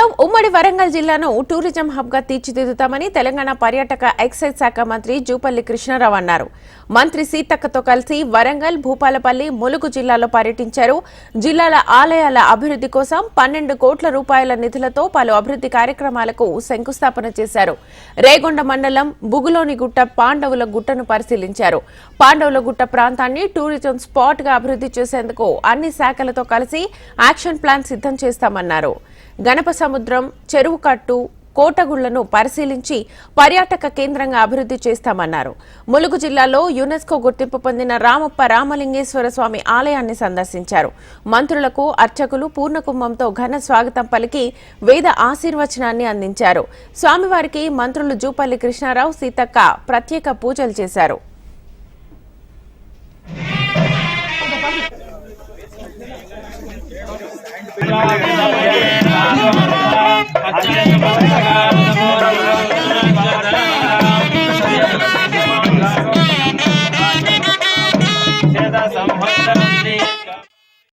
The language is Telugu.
ప్రస్తుతం ఉమ్మడి వరంగల్ జిల్లాను టూరిజం హబ్గా తీర్చిదిద్దుతామని తెలంగాణ పర్యాటక ఎక్సైజ్ శాఖ మంత్రి జూపల్లి కృష్ణారావు అన్నారు. మంత్రి సీతక్కతో కలిసి వరంగల్ భూపాలపల్లి ములుగు జిల్లాలో పర్యటించారు. జిల్లాల ఆలయాల అభివృద్ధి కోసం పన్నెండు కోట్ల రూపాయల నిధులతో పలు అభివృద్ధి కార్యక్రమాలకు శంకుస్థాపన చేశారు. రేగొండ మండలం బుగులోని గుట్ట పాండవుల గుట్టను పరిశీలించారు. పాండవుల గుట్ట ప్రాంతాన్ని టూరిజం స్పాట్గా అభివృద్ధి చేసేందుకు అన్ని శాఖలతో కలిసి యాక్షన్ ప్లాన్ సిద్ధం చేస్తామన్నారు. గణప సముద్రం చెరువు కట్టు కోటగుళ్ళను పరిశీలించి పర్యాటక కేంద్రంగా అభివృద్ధి చేస్తామన్నారు. ములుగు జిల్లాలో యునెస్కో గుర్తింపు పొందిన రామప్ప రామలింగేశ్వర స్వామి ఆలయాన్ని సందర్శించారు. మంత్రులకు అర్చకులు పూర్ణకుంభంతో ఘన స్వాగతం పలికి వేద ఆశీర్వచనాన్ని అందించారు. స్వామివారికి మంత్రులు జూపల్లి కృష్ణారావు సీతక్క ప్రత్యేక పూజలు చేశారు. సంహ